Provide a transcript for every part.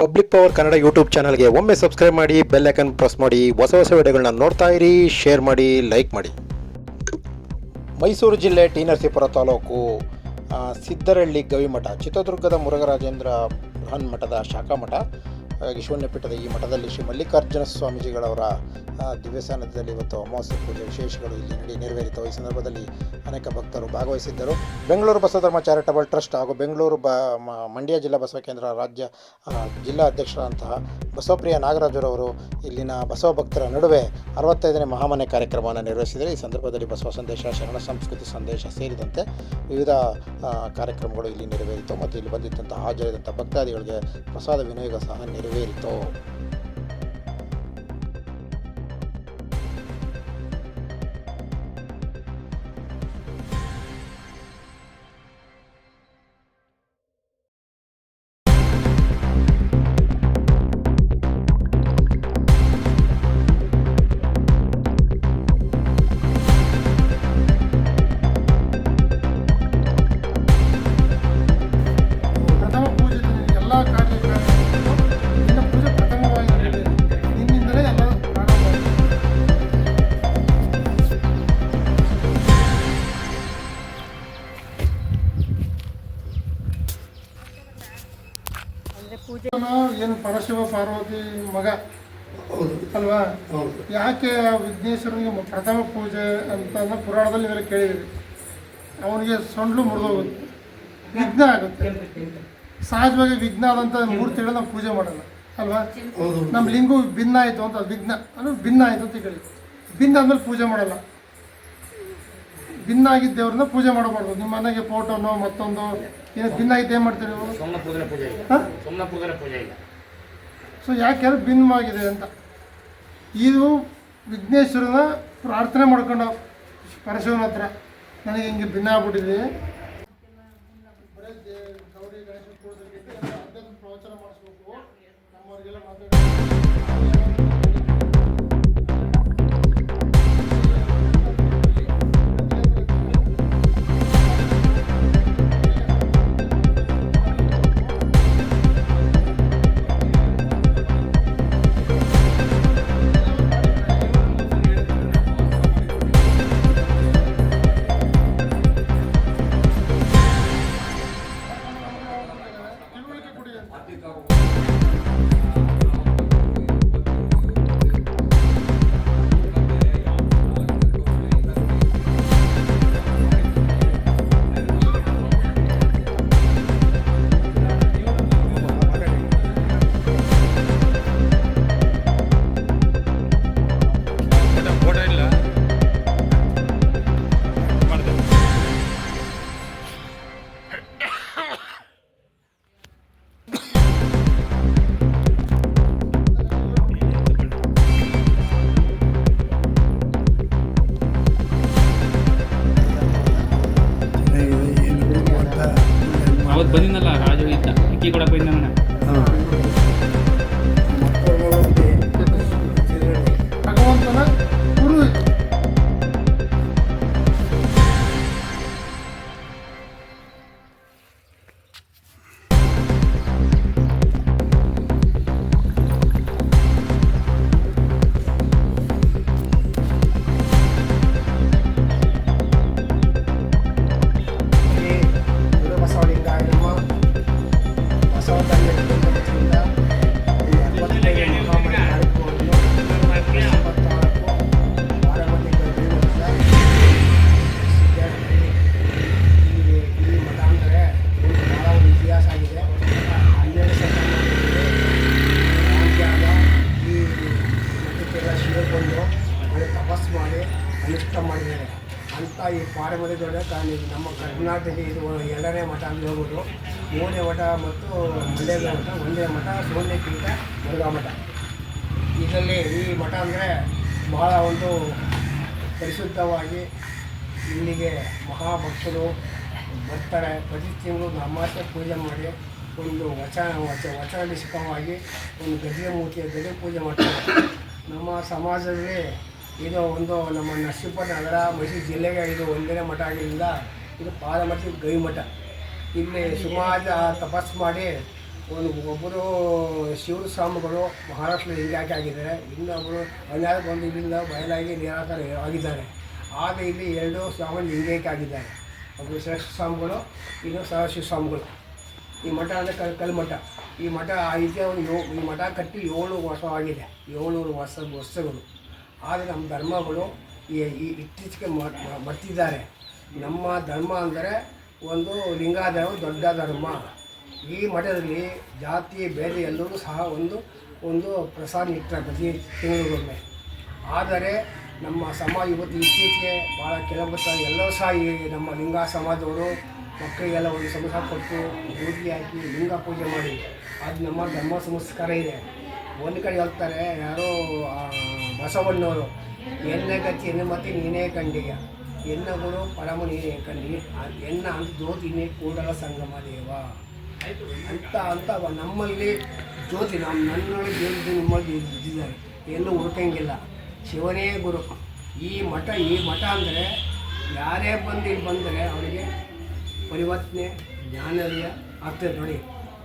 Public power Kannada YouTube ಚಾನಲ್ಗೆ ಒಮ್ಮೆ subscribe ಮಾಡಿ ಬೆಲ್ ಐಕನ್ ಪ್ರೆಸ್ ಮಾಡಿ, ಹೊಸ ಹೊಸ ವಿಡಿಯೋಗಳನ್ನ ನೋಡ್ತಾ ಇರಿ ಶೇರ್ ಮಾಡಿ ಲೈಕ್ ಮಾಡಿ. ಮೈಸೂರು ಜಿಲ್ಲೆ ಟಿ ನರಸೀಪುರ ತಾಲೂಕು ಸಿದ್ದರಳ್ಳಿ ಗವಿಮಠ, ಚಿತ್ರದುರ್ಗದ ಮುರುಘರಾಜೇಂದ್ರ ಬೃಹನ್ ಮಠದ ಶಾಖಾ ಮಠ ಶೂನ್ಯಪೀಠದ ಪೀಠದ ಈ ಮಠದಲ್ಲಿ ಶ್ರೀ ಮಲ್ಲಿಕಾರ್ಜುನ ಸ್ವಾಮೀಜಿಗಳವರ ಆ, ದಿವ್ಯ ಸಾನ್ನಿಧ್ಯದಲ್ಲಿ ಇವತ್ತು ಅಮಾವಾಸ್ಯೆ ಪೂಜೆ ವಿಶೇಷಗಳು ಇಲ್ಲಿ ನಡೆ ನೆರವೇರಿತು. ಈ ಸಂದರ್ಭದಲ್ಲಿ ಅನೇಕ ಭಕ್ತರು ಭಾಗವಹಿಸಿದ್ದರು. ಬೆಂಗಳೂರು ಬಸವಧರ್ಮ ಚಾರಿಟಬಲ್ ಟ್ರಸ್ಟ್ ಹಾಗೂ ಬೆಂಗಳೂರು ಬ ಮಂಡ್ಯ ಜಿಲ್ಲಾ ಬಸವ ಕೇಂದ್ರ ರಾಜ್ಯ ಜಿಲ್ಲಾ ಅಧ್ಯಕ್ಷರಾದಂತಹ ಬಸವಪ್ರಿಯ ನಾಗರಾಜರವರು ಇಲ್ಲಿನ ಬಸವ ಭಕ್ತರ ನಡುವೆ ಅರವತ್ತೈದನೇ ಮಹಾಮನೆ ಕಾರ್ಯಕ್ರಮವನ್ನು ನಿರ್ವಹಿಸಿದರೆ ಈ ಸಂದರ್ಭದಲ್ಲಿ ಬಸವ ಸಂದೇಶ ಶರಣ ಸಂಸ್ಕೃತಿ ಸಂದೇಶ ಸೇರಿದಂತೆ ವಿವಿಧ ಕಾರ್ಯಕ್ರಮಗಳು ಇಲ್ಲಿ ನೆರವೇರಿತು. ಮತ್ತು ಇಲ್ಲಿ ಬಂದಿದ್ದಂಥ ಹಾಜರಿದ್ದಂಥ ಭಕ್ತಾದಿಗಳಿಗೆ ಪ್ರಸಾದ ವಿನಿಯೋಗ ಸಹ ನೆರವೇರಿತು ಪ್ರಥಮ ಅಂದರೆ ಪೂಜೆ ಏನು ಪರಶಿವ ಪಾರ್ವತಿ ಮಗ? ಅಲ್ವಾ? ಯಾಕೆ ಆ ವಿಘ್ನೇಶ್ವರನಿಗೆ ಪ್ರಥಮ ಪೂಜೆ ಅಂತ ಅನ್ನೋ ಪುರಾಣದಲ್ಲಿ ಇವೆಲ್ಲ ಕೇಳಿದ್ದೀವಿ ಅವನಿಗೆ ಸೊಂಡ್ಲು ಮುರಿದೋಗುತ್ತೆ. ವಿಘ್ನ ಆಗುತ್ತೆ. ಸಹಜವಾಗಿ ವಿಘ್ನ ಆದಂಥ ಮೂರ್ತಿಗಳು ನಾವು ಪೂಜೆ ಮಾಡಲ್ಲ. ಅಲ್ವಾ? ನಮ್ಮ ಲಿಂಗು ಭಿನ್ನ ಆಯಿತು ಅಂತ ವಿಘ್ನ. ಅಂದ್ರೆ ಭಿನ್ನ ಆಯಿತು ಅಂತ ಕೇಳಿದ್ರು ಭಿನ್ನ ಅಂದ್ರೆ ಪೂಜೆ ಮಾಡಲ್ಲ. ಭಿನ್ನ ಆಗಿದ್ದ ದೇವ್ರನ್ನ ಪೂಜೆ ಮಾಡಬಾರ್ದು. ನಿಮ್ಮ ಮನೆಗೆ ಫೋಟೋನೋ ಮತ್ತೊಂದು ಏನು ಭಿನ್ನ ಆಗಿದ್ದು ಏನು ಮಾಡ್ತೀರಿ ನೀವು ಸೋಮನಾಥನ ಪೂಜೆ ಇಲ್ಲ. ಹಾಂ? ಸೋಮನಾಥನ ಪೂಜೆ ಇಲ್ಲ. ಸೊ ಯಾಕೆ ಭಿನ್ನವಾಗಿದೆ ಅಂತ? ಇದು ವಿಘ್ನೇಶ್ವರನ ಪ್ರಾರ್ಥನೆ ಮಾಡ್ಕೊಂಡು ಪರಶಿವನ ಹತ್ರ. ನನಗೆ ಹಿಂಗೆ ಭಿನ್ನ ಆಗ್ಬಿಟ್ಟಿದೆ. ತಿಳುವಳಿಕೆ ಕೊಡಿ ಅಂತ ಅವತ್ತು రాజు ఇట్లా ఇక్కడ కూడా పోయిందా ತಾನು ಇದು ನಮ್ಮ ಕರ್ನಾಟಕ ಇದು ಎರಡನೇ ಮಠ ಅಂತ ಹೇಳ್ಬೋದು ಮೂರನೇ ಮಠ ಮತ್ತು ಮಂಡ್ಯದ ಮಠ ಒಂದೇ ಮಠ ಸೋನ್ಯ ಪೀಠ ಮುರುಘಾ ಮಠ. ಇದರಲ್ಲಿ ಈ ಮಠ ಅಂದರೆ ಬಹಳ ಒಂದು ಪರಿಶುದ್ಧವಾಗಿ ಇಲ್ಲಿಗೆ ಮಹಾಭಕ್ತರು ಬರ್ತಾರೆ. ಪ್ರತಿ ತಿಂಗಳು ನಮಾಸೆ ಪೂಜೆ ಮಾಡಿ ಒಂದು ವಚನ, ವಚ, ವಚನನಿಷ್ಠವಾಗಿ ಒಂದು ಗದ್ದೆ ಮೂರ್ತಿಯ ಗದ್ದೆ ಪೂಜೆ ಮಾಡ್ತಾರೆ. ನಮ್ಮ ಸಮಾಜದಲ್ಲಿ ಇದು ಒಂದು ನಮ್ಮ ನರಸಿಂಹ ನಗರ ಮೈಸೂರು ಜಿಲ್ಲೆಗೆ ಇದು ಒಂದನೇ ಮಠ ಆಗಿದ್ದರಿಂದ ಇದು ಪಾದಮಠ, ಗವಿ ಮಠ. ಇಲ್ಲಿ ಸುಮಾರು ತಪಸ್ಸು ಮಾಡಿ ಒಂದು ಒಬ್ಬರು ಶಿವ ಸ್ವಾಮಿಗಳು ಮಹಾರಾಷ್ಟ್ರದಲ್ಲಿ ಹಿಂಗಾಕಿ ಆಗಿದ್ದಾರೆ. ಇನ್ನೊಬ್ಬರು ಅನ್ಯಾಯ ಬಂದು ಇಲ್ಲಿಂದ ಬಯಲಾಗಿ ನಿರಾಕಾರ ಆಗಿದ್ದಾರೆ. ಆಗ ಇಲ್ಲಿ ಎರಡು ಸ್ವಾಮಿ ಲಿಂಗೈಕ್ಯ ಆಗಿದ್ದಾರೆ. ಒಬ್ಬರು ಶ್ರೇಷ್ಠ ಸ್ವಾಮಿಗಳು, ಇನ್ನು ಸದಾಶಿವ ಸ್ವಾಮಿಗಳು. ಈ ಮಠ ಅಂದರೆ ಕಲ್ ಕಲ್ಮಠ ಈ ಮಠ ಐತೆ ಒಂದು ಯೋ ಈ ಮಠ ಕಟ್ಟಿ ಏಳು ವರ್ಷವಾಗಿದೆ. ಏಳ್ನೂರು ವರ್ಷ, ವರ್ಷಗಳು. ಆದರೆ ನಮ್ಮ ಧರ್ಮಗಳು ಈ ಇತ್ತೀಚೆಗೆ ಬರ್ತಿದ್ದಾರೆ. ನಮ್ಮ ಧರ್ಮ ಅಂದರೆ ಒಂದು ಲಿಂಗಾಧರ್ಮ, ದೊಡ್ಡ ಧರ್ಮ. ಈ ಮಠದಲ್ಲಿ ಜಾತಿ ಬೇರೆ ಎಲ್ಲರೂ ಸಹ ಒಂದು ಒಂದು ಪ್ರಸಾದ ಇಟ್ಟರೆ ಪ್ರತಿ ತಿಂಗಳಿಗೊಮ್ಮೆ. ಆದರೆ ನಮ್ಮ ಸಮಾಜ ಇವತ್ತು ಇತ್ತೀಚೆಗೆ ಭಾಳ ಕೆಲವು ಎಲ್ಲರೂ ಸಹ ಈ ನಮ್ಮ ಲಿಂಗ ಸಮಾಜದವರು ಮಕ್ಕಳಿಗೆಲ್ಲ ಒಂದು ಸಂಸಾರ ಕೊಟ್ಟು ಬೂದಿಗೆ ಹಾಕಿ ಲಿಂಗ ಪೂಜೆ ಮಾಡಿ. ಅದು ನಮ್ಮ ಧರ್ಮ ಸಂಸ್ಕಾರ ಇದೆ. ಒಂದು ಕಡೆ ಹೇಳ್ತಾರೆ, ಯಾರೋ ಬಸವಣ್ಣವರು, ಎನ್ನ ಗತಿ ಮತ್ತೆ ನೀನೇ ಕಂಡಿಯ. ಎನ್ನ ಗುರು ಪರಮ ನೀನೇ ಕಂಡಿ. ಎನ್ನ ಅಂತ ಜ್ಯೋತಿ ನೀ ಕೂಡಲ ಸಂಗಮ ದೇವ. ಅಂತ ಅಂತ ನಮ್ಮಲ್ಲಿ ಜ್ಯೋತಿ ನಮ್ಮ ನನ್ನೊಳಗೆ ಜ್ಯೋತಿ ನಿಮ್ಮಲ್ಲಿ ಇದ್ದಿದ್ದಾರೆ ಎಲ್ಲೂ ಹುಡುಕಂಗಿಲ್ಲ. ಶಿವನೇ ಗುರು. ಈ ಮಠ ಈ ಮಠ ಅಂದರೆ ಯಾರೇ ಬಂದು ಇಲ್ಲಿ ಬಂದರೆ ಅವರಿಗೆ ಪರಿವರ್ತನೆ ಜ್ಞಾನದಯ ಆಗ್ತದೆ ನೋಡಿ.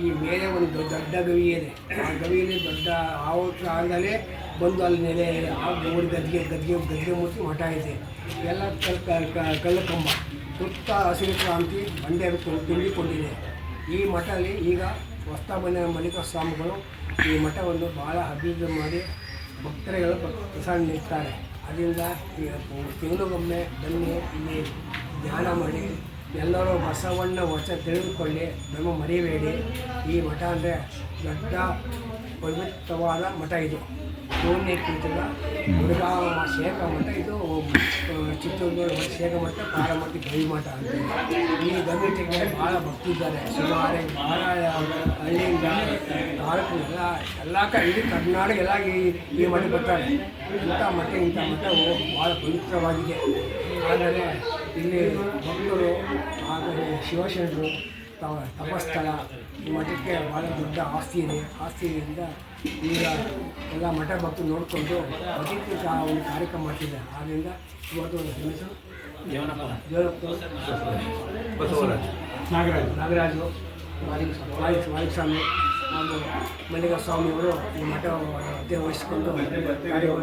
ಈ ಮೇಲೆ ಒಂದು ದೊಡ್ಡ ಗವಿ ಇದೆ. ಆ ಗವಿಯಲ್ಲಿ ದೊಡ್ಡ ಆವು ಕಾಲದಲ್ಲೇ ಬಂದು ಅಲ್ಲಿ ನೆಲೆ ಆ ಗೋಡಿ ಗದ್ದಿಗೆ ಗದ್ದಿಗೆ ಗದ್ದಿಗೆ ಮುಚ್ಚಿ ಮಠ ಇದೆ. ಎಲ್ಲ ಕಲ್ಲು ಕಂಬ ಸುತ್ತ ಹಸಿರು ಕ್ರಾಂತಿ, ಬಂಡೆ ತುಂಬಿಕೊಂಡಿದೆ. ಈ ಮಠದಲ್ಲಿ ಈಗ ಹೊಸ ಬಂದ ಮಲ್ಲಿಕ ಸ್ವಾಮಿಗಳು ಈ ಮಠವನ್ನು ಭಾಳ ಅಭಿವೃದ್ಧಿ ಮಾಡಿ ಭಕ್ತರುಗಳು ಪ್ರ- ಪ್ರಸಾದ ನೀಡ್ತಾರೆ. ಅದರಿಂದ ಈಗ ತಿಂಗಳಿಗೊಮ್ಮೆ ಬನ್ನಿ, ಇಲ್ಲಿ ಧ್ಯಾನ ಮಾಡಿ, ಎಲ್ಲರೂ ಬಸವಣ್ಣ ವಚ ತಿಳಿದುಕೊಳ್ಳಿ ನಮ್ಮ ಮರಿಬೇಡಿ. ಈ ಮಠ ಅಂದರೆ ದೊಡ್ಡ ಪವಿತ್ರವಾದ ಮಠ ಇದು. ಪೀಠದ ಮುರುಘಾ ಶೇಖ ಮಠ, ಇದು ಚಿತ್ರದುರ್ಗ ಶೇಖ ಮಠ ಪಾರಮಠ ಗವಿ ಮಠ ಅಂತ ಈ ಗವಿಟಿಗೆ ಭಾಳ ಭಕ್ತಿದ್ದಾರೆ ಸುಮಾರು ಭಾಳ ಹಳ್ಳಿಯಿಂದ ತಾಲೂಕು ಎಲ್ಲ ಎಲ್ಲ ಕಡೆ ಕರ್ನಾಟಕ ಎಲ್ಲ ಈ ಈ ಮಠ ಬರ್ತಾರೆ. ಇಂಥ ಮಠ ಇಂಥ ಮಠ ಭಾಳ ಪವಿತ್ರವಾಗಿದೆ. ಆದರೆ ಇಲ್ಲಿ ಭಕ್ತರು ಆದರೆ ಶಿವಶರಣರು ತಪಸ್ಥಳ ಈ ಮಠಕ್ಕೆ ಭಾಳ ದೊಡ್ಡ ಆಸ್ತಿ ಇದೆ. ಆಸ್ತಿಯಿಂದ ಈಗ ಎಲ್ಲ ಮಠ ಭಕ್ತರು ನೋಡಿಕೊಂಡು ಅಧಿಕೃತ ಒಂದು ಕಾರ್ಯಕ್ರಮ ಮಾಡ್ತಿದ್ದಾರೆ. ಆದ್ದರಿಂದ ಇವತ್ತು ಒಂದು ಹೆಸರು ನಾಗರಾಜ್. ನಾಗರಾಜು ವಾಯು ವಾಯುಸ್ವಾಮಿ ಹಾಗೂ ಮಲ್ಲಿಗ ಸ್ವಾಮಿಯವರು ಈ ಮಠ ಅಧ್ಯಯ ವಹಿಸಿಕೊಂಡು ಕಾರ್ಯಕ್ರಮ